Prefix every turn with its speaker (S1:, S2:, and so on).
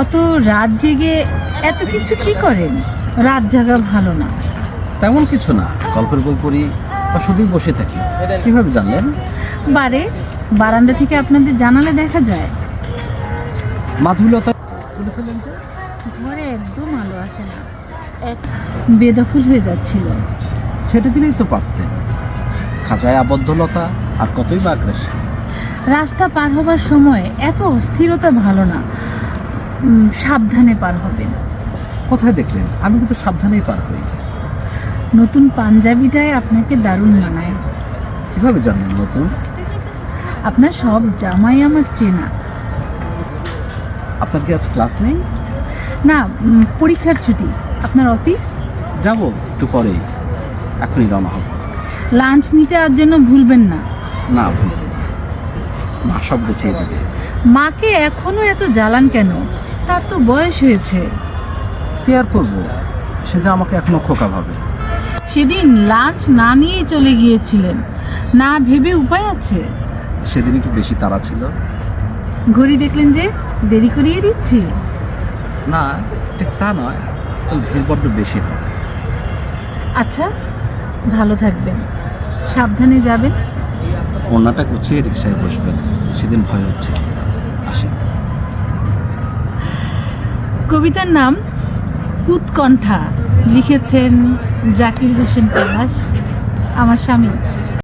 S1: অত রাত জেগে এত কিছু কি করেন? রাত জাগা ভালো না।
S2: তেমন কিছু না। গল্পের বই পড়ি বা শুধুই বসে থাকি। কীভাবে জানলেন?
S1: বারে বারান্দা থেকে আপনাদের জানালে দেখা যায়।
S2: মাধুলতা
S1: ঘরে একদম আলো আসে না। এক বেদখল হয়ে যাচ্ছিল।
S2: ছেড়ে দিলেই তো পারতেন। খাঁচায় আবদ্ধ লতা আর কতই বা আগ্রাসী।
S1: রাস্তা পার হবার সময় এত অস্থিরতা ভালো না। সাবধানে পার হবেন।
S2: কোথায় দেখলেন? আমি কিন্তু সাবধানেই পার হই।
S1: নতুন পাঞ্জাবিটাই আপনাকে দারুণ মানায়।
S2: কীভাবে জানলেন নতুন?
S1: আপনার সব জামাই আমার চেনা।
S2: আপনার কি আজ ক্লাস নেই?
S1: না পরীক্ষার ছুটি। আপনার অফিস?
S2: যাব একটু পরেই। এখনই রওনা হব।
S1: লাঞ্চ নিতে আর যেন ভুলবেন না।
S2: না ভুলব না। মা সব গুছিয়ে দেবে।
S1: মাকে এখনও এত জ্বালান কেন? তার তো বয়স হয়েছে।
S2: কি আর করব? সে যে আমাকে এখনও খোকা ভাবে।
S1: সেদিন লাঞ্চ না নিয়েই চলে গিয়েছিলেন। না ভেবে উপায় আছে?
S2: সেদিন একটু বেশি তাড়া ছিল?
S1: ঘড়ি দেখলেন যে দেরি করিয়ে দিচ্ছি।
S2: না ঠিক তা নয়। আজকাল ভিড় বড্ড বেশি হয়।
S1: আচ্ছা ভালো থাকবেন। সাবধানে যাবেন।
S2: ওনাটা গুছিয়ে রিক্সায় বসবেন। সেদিন ভয় হচ্ছে।
S1: কবিতার নাম উৎকণ্ঠা। লিখেছেন জাকির হোসেন প্রভাস আমার স্বামী।